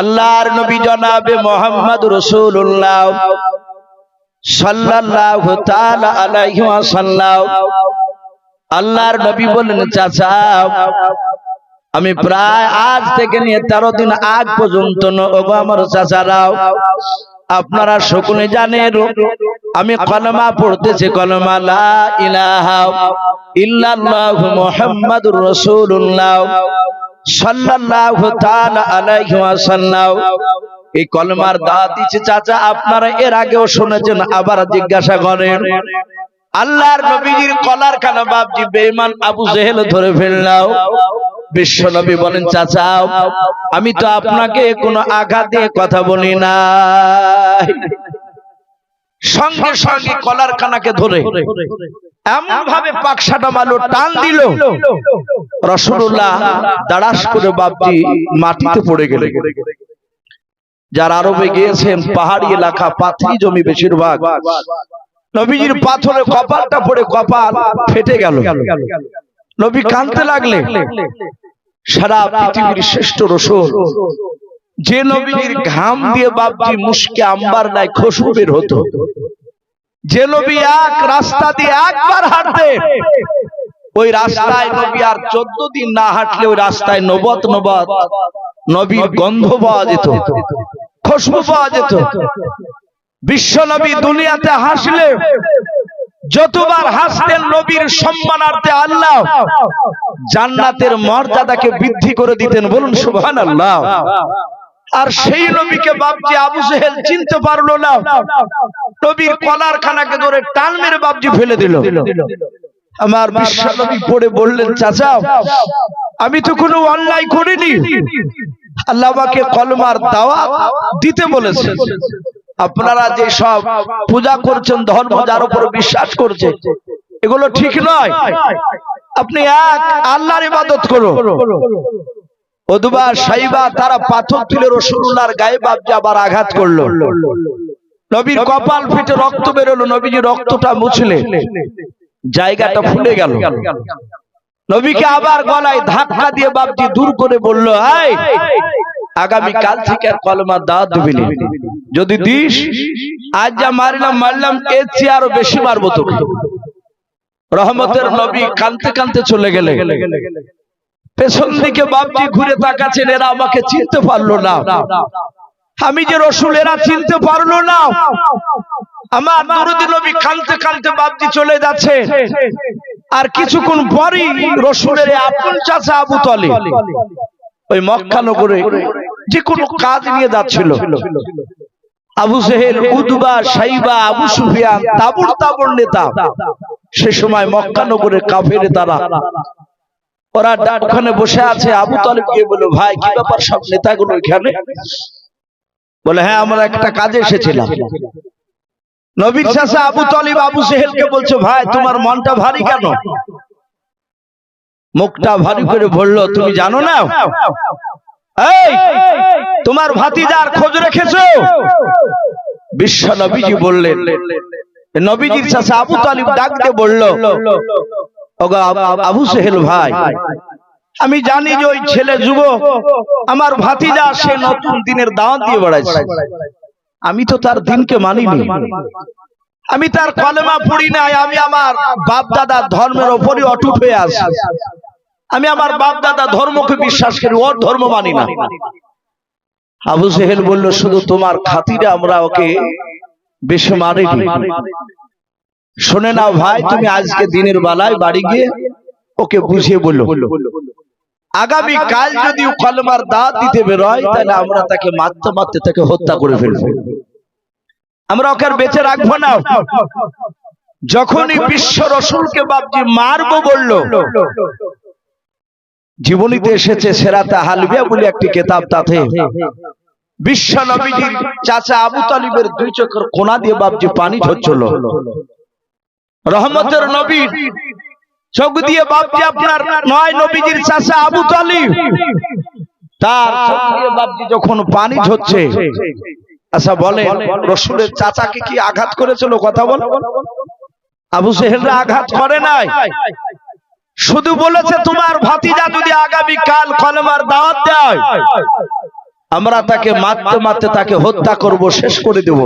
আল্লাহর নবী জনাবে মোহাম্মদ রসুল্লাহ সাল্লাল্লাহু তাআলা আল্লাহর নবী বলেন চাচা, আমি প্রায় আজ থেকে নিয়ে তেরো দিন আগ পর্যন্ত ওগো আমার চাচারাও আপনারা সকলে জানেন আমি কলমা পড়তেছি, কলমা লা ইলাহা ইল্লাল্লাহু মুহাম্মাদুর সাল্লাল্লাহু তাআলা আলাইহি ওয়াসাল্লাম, এই কলমার দাওয়াত দিচ্ছে চাচা, আপনারা এর আগেও শুনেছেন, আবার জিজ্ঞাসা করেন, আল্লাহর নবীজির কলার খানা বাপজি বেঈমান আবু জেহেল ধরে ফেললাও, বিশ্ব নবী বলেন, চাচা, আমি তো আপনাকে কোনো আঘাত দিয়ে কথা বলি না সঙ্গে সঙ্গে কলার খানাকে ধরে এমন ভাবে পাকসাটা মালো টান দিল রসুল্লাহ দাঁড়াস করে বাপজি মাটিতে পড়ে গেলে যারা আরবে গিয়েছেন পাহাড়ি এলাকা পাথরি জমি বেশিরভাগ। নবীজির পাথরে কপালটা পড়ে কপাল ফেটে গেল। নবী কাঁদতে লাগলে সারা পৃথিবীর শ্রেষ্ঠ রসুল। যে নবীর ঘাম দিয়ে বাপজি মুশকে আম্বার নাই খুশবু বের হতো। যে নবী এক রাস্তা দিয়ে একবার হাঁটতে ওই রাস্তায় নবী আর চোদ্দ দিন না হাঁটলে ওই রাস্তায় নবত নবত নবীর গন্ধ পাওয়া যেত, খুশবু পাওয়া যেত। বিশ্ব নবী দুনিয়াতে হাসলে, যতবার হাসতেন নবীর সম্মানার্থে আল্লাহ জান্নাতের মর্যাদাকে বৃদ্ধি করে দিতেন, বলুন সুবহান আল্লাহ আর সেই নবীকে বাপজি আবু জেহেল চিনতে পারল না, নবীর কলার খানাকে ধরে টান মেরে বাপজি ফেলে দিল। আমার বিশ্ব নবী পড়ে বললেন চাচা আমি তো কোনো অন্যায় করিনি। আল্লাহ আমাকে কলমার দাওয়া দিতে বলেছে আপনারা যে সব পূজা করছেন ধর্ম যার উপর বিশ্বাস করছে এগুলো ঠিক নয়। আপনি এক আল্লাহর ইবাদত করো অদুবা সাইবা তারা পাথর তুলে রসুল্লাহর গায়ে বাপজি আবার আঘাত করল। নবীর কপাল ফেটে রক্ত বেরোলো নবীজি রক্তটা মুছলে জায়গাটা ফুলে গেল। নবীকে আবার গলায় ধাক্কা দিয়ে বাপজি দূর করে বলল হাই আগামী কাল থেকে আর কলমার দাওয়াত দিবি। যদি দিস আজ যা মারলাম মারলাম এর চেয়ে আরও বেশি মারবো তোকে। রহমতের নবী কানতে কানতে চলে গেলে। পেছন দিকে বাপজি ঘুরে তাকাচ্ছেন এরা আমাকে চিনতে পারল না। আমি যে রসুল এরা চিনতে পারল না। আমার দরুদি নবী কানতে কানতে বাপজি চলে যাচ্ছে। আর কিছুক্ষণ পরই রসুলের আপন চাচা আবু তলে ওই মক্কা নগরে যে কোনো কাজ নিয়ে যাচ্ছিল। আবু সেহেল উদবা, সাইবা, আবু সুফিয়ান, তাবুর তাবুর নেতা। সে সময় মক্কা নগরে কাফেরে তারা। ওরা ডা- ওখানে বসে আছে। আবু তালিব গিয়ে বলল, ভাই, কি ব্যাপার সব নেতাগুলো এখানে? বলে হ্যাঁ আমরা একটা কাজে এসেছিলাম। নবীর চাষা আবু তালিব, আবু সেহেলকে বলছো, ভাই, তোমার মনটা ভারী কেন? মুখটা ভারী করে বলল, তুমি জানো না? তোমার ভাতিজার খোঁজ রেখেছো? বিশ্ব নবীজি বললেন। নবীজির চাষা আবু তালিব ডাক দিয়ে বলল আবু সেহেল ভাই, আমি জানি যে ওই ছেলে যুবক আমার ভাতিজা সে নতুন দিনের দাওয়াত দিয়ে বেড়াচ্ছে আমি তো তার দিনকে মানিনি। আমি তার কলেমা পড়ি নাই, আমি আমার বাপ দাদা ধর্মের ওপরই অটুট হয়ে আছি। আমি আমার বাপ দাদা ধর্মকে বিশ্বাস করি, ওর ধর্ম মানি না। আবু সেহেল বলল, শুধু তোমার খাতিরে আমরা ওকে বেশি মারিনি শোনে না ভাই, তুমি আজকে দিনের বেলায় বাড়ি গিয়ে ওকে বুঝিয়ে বলল আগামী কাল যদি কলমার দাঁত দিতে বেরোয়, তাহলে আমরা তাকে মারতে মারতে তাকে হত্যা করে ফেলব। আমরা ওকে বেঁচে রাখব না। যখনই বিশ্ব রসুলকে বাপজি মারবো বলল, জীবনীতে এসেছে সেরাতা হালবিয়া বলে একটি কেতাব তাতে। বিশ্ব নবীজির চাচা আবু তালিবের দুই চোখের কোনা দিয়ে বাপজি পানি ঝরছিল। রহমতের নবী চোখ দিয়ে বাপজি আপনার নয় নবীজির চাচা আবু তালিব, তার বাপজি যখন পানি ঝরছে আচ্ছা বলে রসুলের চাচাকে কি আঘাত করেছিল কথা বল। আবু সেহেলরা আঘাত করে নাই। শুধু বলেছে তোমার ভাতিজা যদি আগামী কাল কলমার দাওয়াত দেয় আমরা তাকে মারতে মারতে তাকে হত্যা করব শেষ করে দেব।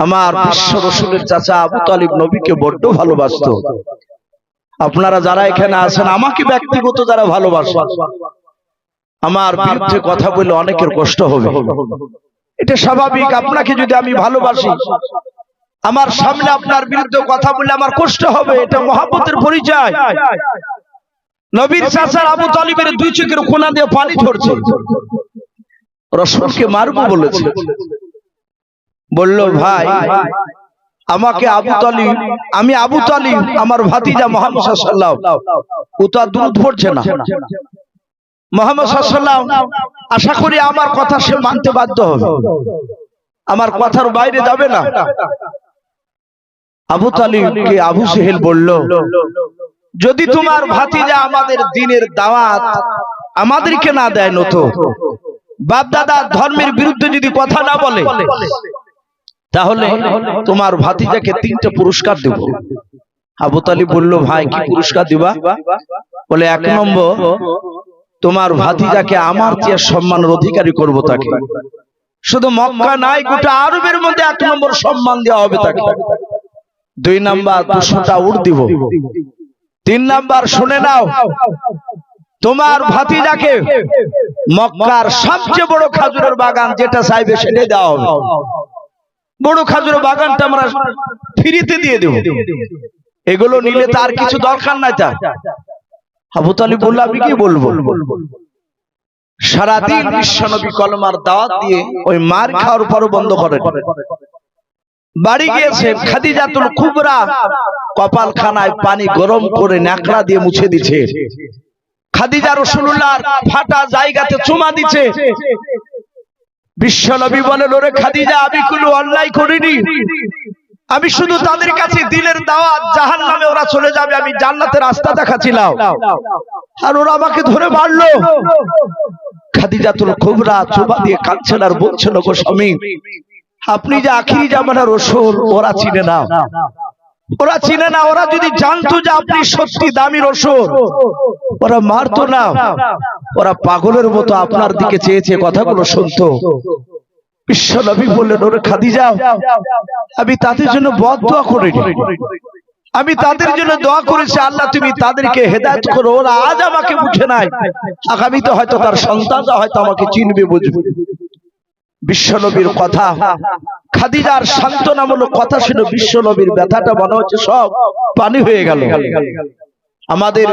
আমার বিশ্ব রসুলের চাচা আবু তালিব নবীকে বড্ড ভালোবাসতো। আপনারা যারা এখানে আছেন আমাকে ব্যক্তিগত যারা ভালোবাসেন আমার বিরুদ্ধে কথা বলে অনেকের কষ্ট হবে। এটা স্বাভাবিক আপনাকে যদি আমি ভালোবাসি আমার সামনে আপনার বিরুদ্ধে কথা বললে আমার কষ্ট হবে এটা মহাব্বতের পরিচয়। নবীর চাচার আবু তালিবের দুই চোখের কোনা দিয়ে পানি ঝরছে রসুলকে মারবো বলেছে। বলল ভাই আমাকে আবু তালিব আমি আবু তালিব আমার ভাতিজা মোহাম্মদ সাল্লাহ ও তো আর দূর পড়ছে না। মোহাম্মদ আশা করি আমার কথা সে মানতে বাধ্য হবে। আমার কথার বাইরে যাবে না। আবু তালিবকে আবু সেহেল বলল, যদি তোমার ভাতিজা আমাদের দিনের দাওয়াত আমাদেরকে না দেয় নতো বাপ দাদা ধর্মের বিরুদ্ধে যদি কথা না বলে, তাহলে তোমার ভাতিজাকে তিনটা পুরস্কার দেব। আবু তালিব বলল, ভাই, কি পুরস্কার দিবা? বলে, এক নম্বর তোমার ভাতিজাকে আমার চেয়ে সম্মানের অধিকারী করব তাকে। শুধু মক্কা নাই গোটা আরবের মধ্যে এক নম্বর সম্মান দেওয়া হবে তাকে। দুই নাম্বার দুশোটা উঠ দিব। তিন নাম্বার শুনে নাও। তোমার ভাতিজাকে মক্কার সবচেয়ে বড় খাজুরের বাগান যেটা চাইবে সেটাই দেওয়া হবে। বড় খাজুরের বাগানটা আমরা ফ্রিতে দিয়ে দেব। এগুলো নিলে তার। কিছু দরকার নাই তার। আবু তালিব বলল আমি কি বলব? সারাদিন বিশ্বনবী কলমার দাওয়াত দিয়ে ওই মার খাওয়ার পরও বন্ধ করেন বাড়ি গিয়েছে খাদিজাতুল কুবরা। কপাল খানায় পানি গরম করে ন্যাকড়া দিয়ে মুছে দিচ্ছে খাদিজা রসুল্লাহর ফাটা জায়গাতে চুমা দিচ্ছে বিশ্বনবী বলেন ওরে খাদিজা আমি কোনো অন্যায় করিনি। আমি শুধু তাদের কাছে দিলের দাওয়াত জাহান নামে ওরা চলে যাবে আমি জান্নাতের রাস্তা দেখাচ্ছিলাম আর ওরা আমাকে ধরে মারলো। খাদিজাতুল কুবরা চুমা দিয়ে কাঁদছেন আর বলছেন গো স্বামী আপনি যে আখিরি জামানা রসুল ওরা চিনে না। ওরা চিনে না ওরা যদি জানতো যে আপনি সত্যি দামি রসুল ওরা মারতো না। ওরা পাগলের মতো আপনার দিকে চেয়েছে কথাগুলো শুনতো। বিশ্ব নবী বললেন, ওরে আমি তাদের জন্য বদ দোয়া আমি তাদের জন্য দোয়া করেছি, আল্লাহ তুমি তাদেরকে হেদায়ত করো, ওরা আজ আমাকে নাই। আগামীতে হয়তো তার সন্তানরা হয়তো আমাকে চিনবে, বুঝবে। বিশ্বনবীর কথা, খাদিজার সান্ত্বনামূলক কথা ছিল বিশ্বনবীর ব্যথাটা মনে হচ্ছে সব পানি হয়ে গেল। আমাদের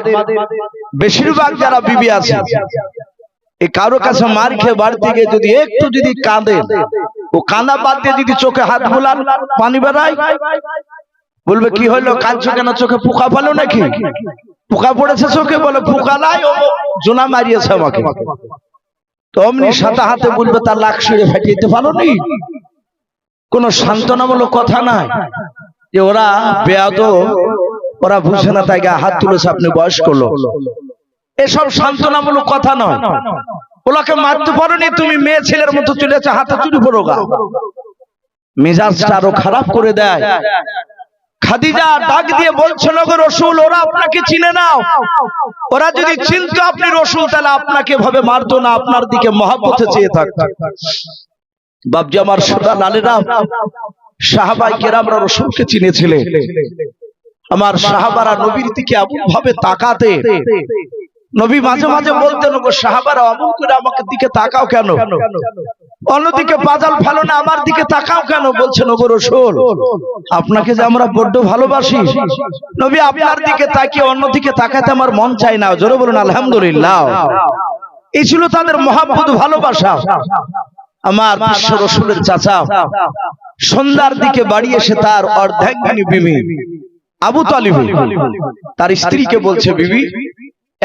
বেশিরভাগ যারা বিবি আছে এই কারও কাছে মার খেয়ে বাড়িতে গিয়ে যদি একটু যদি কাঁদে ও কাঁদা বাদ দিয়ে যদি চোখে হাত বোলান পানি বেড়ায় বলবে কি হলো কাঁদছো কেন? চোখে পোকা পালো নাকি? পোকা পড়েছে চোখে? বলে পোকা নাই ও জোনা মারিয়েছে আমাকে। তো অমনি সাতা হাতে বলবে তার লাখ সিঁড়ে ফাটিয়ে পারো নি কোন সান্ত্বনামূলক কথা নাই। যে ওরা বেয়াদ ওরা বুঝে না তাই গায়ে হাত তুলেছে আপনি বয়স করল এসব সান্ত্বনামূলক কথা নয়। ওলাকে মারতে পারোনি, তুমি মেয়ে ছেলের মতো চলেছে হাতে চুরি করো গা। মেজাজটা আরও খারাপ করে দেয়। খাদিজা ডাক দিয়ে বলছিল গো রসুল, ওরা আপনাকে চিনে নাও। ওরা যদি চিনতো আপনি রসুল, তাহলে আপনাকে ভাবে মারতো না, আপনার দিকে মহাব্বতে চেয়ে থাকতো। বাবজি আমার সোনা লালেরা সাহাবাই কেরামরা রসুলকে চিনেছিলেন। আমার সাহাবারা নবীর দিকে এমন ভাবে তাকাতে নবী মাঝে মাঝে বলতেন গো সাহাবারা অমন করে আমাকে দিকে তাকাও কেন? অন্যদিকে বাজাল ফেলো না আমার দিকে তাকাও কেন? বলছেন ওগো রসুল আপনাকে যে আমরা বড্ড ভালোবাসি নবী আপনার দিকে তাকিয়ে অন্যদিকে তাকাতে আমার মন চাই না। জোরে বলুন আলহামদুলিল্লাহ। এই ছিল তাদের মহাব্বত ভালোবাসা। আমার বিশ্ব রসুলের চাচা সন্ধ্যার দিকে বাড়ি এসে তার অর্ধাঙ্গিনী বিবি আবু তালিব তার স্ত্রীকে বলছে বিবি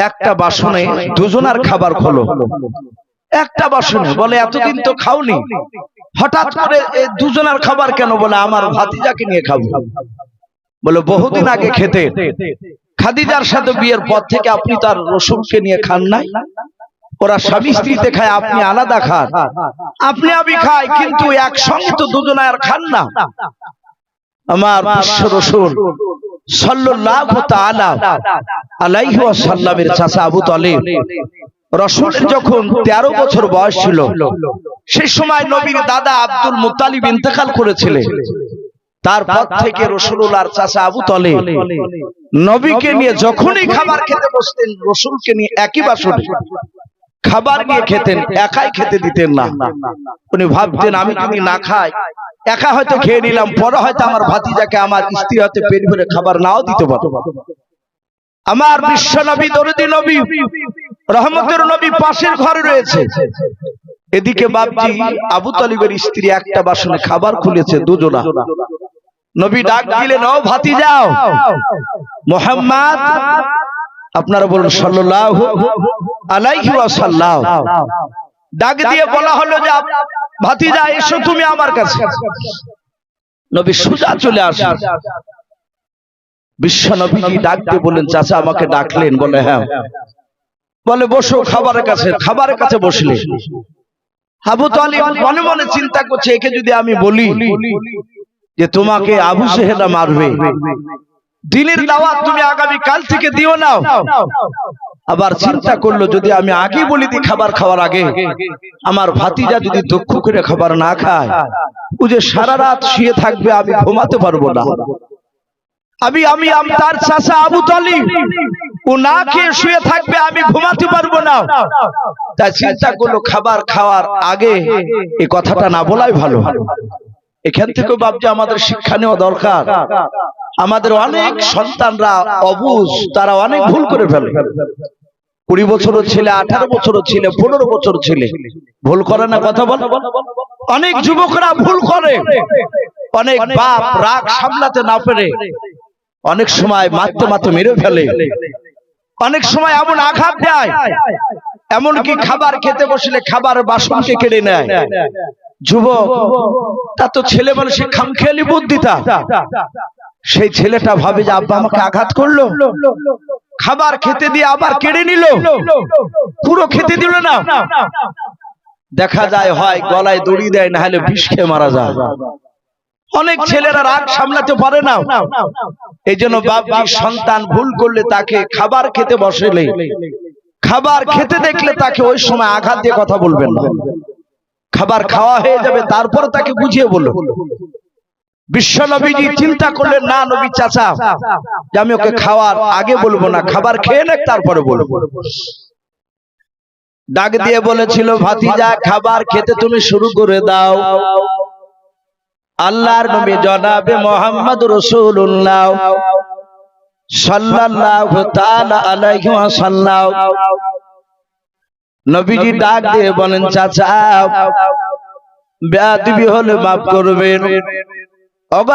একটা বাসনে দুজনার খাবার খোলো। একটা বাসনে বলে, এতদিন তো খাওনি। হঠাৎ করে দুজনার খাবার কেন বলে, আমার ভাতিজাকে নিয়ে খাব। বলে, বহুদিন আগে খেতে। খাদিজার সাথে বিয়ের পর থেকে আপনি তার রসুনকে নিয়ে খান নাই? ওরা স্বামী স্ত্রীতে খায়, আপনি আলাদা খান। আপনি আমি খাই, কিন্তু একসঙ্গে তো দুজনে আর খান না। আমার রসুল ওয়াসাল্লামের চাচা আবু যখন তেরো বছর বয়স ছিল, সেই সময় নবীর দাদা আব্দুল মুতালিব ইন্তেকাল করেছিলেন। তারপর থেকে রসুল্লাহর চাচা আবু তলে নবীকে নিয়ে যখনই খাবার খেতে বসতেন, রসুলকে নিয়ে একই বাসনে খাবার নিয়ে খেতেন, একাই খেতে দিতেন না। উনি ভাবতেন, আমি যদি না খাই একা হয়তো খেয়ে নিলাম, পরে হয়তো আমার ভাতিজাকে আমার স্ত্রী হয়তো পেট ভরে খাবার নাও দিতে পারো। আমার বিশ্ব নবী দরদি নবী, রহমতের নবী পাশের ঘরে রয়েছে। এদিকে বাপজি আবু তালিবের স্ত্রী একটা বাসনে খাবার খুলেছে, দুজনা। নবী ডাক দিলেন, ও ভাতি যাও মোহাম্মদ, আপনারা বলুন, সাল্লাল্লাহু আলাইহি ওয়াসাল্লাম। ডাক দিয়ে বলা হলো যে ভাতিজা, এসো তুমি আমার কাছে। নবী সোজা চলে আসে বিশ্ব নবী ডাক দিয়ে বললেন, চাচা আমাকে ডাকলেন। বলে হ্যাঁ। বলে, বসো খাবারের কাছে খাবারের কাছে বসলে। আবু তালিব মনে মনে চিন্তা করছে, একে যদি আমি বলি যে তোমাকে আবু সেহেলা মারবে, দিনের দাওয়াত তুমি আগামী কাল থেকে দিও নাও। আবার চিন্তা করল যদি আমি আগে বলি দিই খাবার খাওয়ার আগে আমার ভাতিজা যদি দক্ষ করে খাবার না খায় ও যে সারা রাত শুয়ে থাকবে আমি ঘুমাতে পারব না। আমি আমি আম- তার চাষা আবু তালিব ও না খেয়ে শুয়ে থাকবে আমি ঘুমাতে পারব না। তাই চিন্তা করল খাবার খাওয়ার আগে এই কথাটা না বলাই ভালো। এখান থেকেও ভাবছে আমাদের শিক্ষা নেওয়া দরকার। আমাদের অনেক সন্তানরা অবুজ তারা অনেক ভুল করে ফেলে। কুড়ি বছরের ছেলে, আঠারো বছরের ছেলে, পনেরো বছর ছেলে। ভুল করে না কথা বল। অনেক যুবকরা ভুল করে। অনেক বাপ রাগ সামলাতে না পেরে অনেক সময় মারতে মারতে মেরে ফেলে। অনেক সময় এমন আঘাত দেয়। এমনকি খাবার খেতে বসলে খাবার বাসনকে কেড়ে নেয়। যুবক, তা তো ছেলে মানুষের খামখেয়ালি বুদ্ধিতা সেই ছেলেটা ভাবে যে আব্বা আমাকে আঘাত করল। খাবার খেতে দিয়ে আবার কেড়ে নিল। পুরো খেতে দিল না। দেখা যায় হয় গলায় দড়ি দেয় না হলে বিষ খেয়ে মারা যায়। অনেক ছেলেরা রাগ সামলাতে পারে না। এই জন্য বাপজি সন্তান ভুল করলে তাকে খাবার খেতে বসেলে। খাবার খেতে দেখলে তাকে ওই সময় আঘাত দিয়ে কথা বলবেন। না খাবার খাওয়া হয়ে যাবে তারপর তাকে বুঝিয়ে বলো বিশ্ব নবীজি চিন্তা করলেন না নবী চাচা যে আমি ওকে খাওয়ার আগে বলব না খাবার খেয়ে নেক তারপরে বলব। ডাক দিয়ে বলেছিল ভাতিজা খাবার খেতে তুমি শুরু করে দাও। আল্লাহর নবী জনাবে মোহাম্মদ রসুল্লাহ সাল্লাল্লাহু তাআলা আলাইহি ওয়াসাল্লাম। নবীজি ডাক দিয়ে বলেন চাচা বেয়াদবি হলে মাফ করবেন। ওগো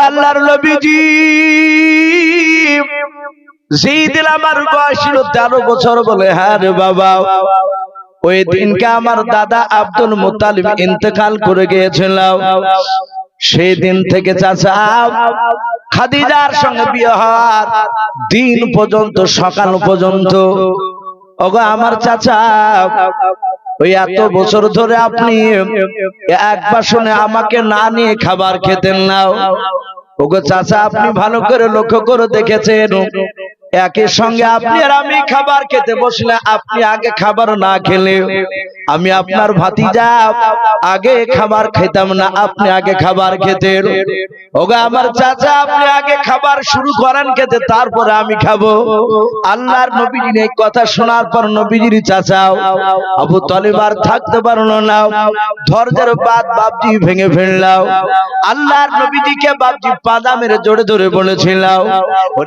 যেই দিন আমার ছিল তেরো বছর বলে হ্যাঁ রে বাবা, ওই দিনকে আমার দাদা আব্দুল ইন্তেকাল করে সেই দিন থেকে চাচা খাদিজার সঙ্গে বিয়ে হওয়ার দিন পর্যন্ত, সকাল পর্যন্ত, ওগো আমার চাচা ওই এত বছর ধরে আপনি এক বাসনে আমাকে না নিয়ে খাবার খেতেন না। ওগো চাচা, আপনি ভালো করে লক্ষ্য করে দেখেছেন। একই সঙ্গে আপনি আর আমি খাবার খেতে বসলে আপনি আগে খাবার না খেলে আমি আপনার ভাতিজা আগে খাবার খেতাম না আপনি আগে খাবার খেতেন। ওগো আমার চাচা আপনি আগে খাবার শুরু করেন খেতে তারপরে আমি খাব। আল্লাহর নবীজির এই কথা শোনার পর নবীজির চাচাও আবু তালিব আর থাকতে পারল না। ধৈর্যের বাদ বাপজি ভেঙে ফেললাও। আল্লাহর নবীজিকে বাপজি পাদা মেরে জোরে জোরে বলেছিলাম।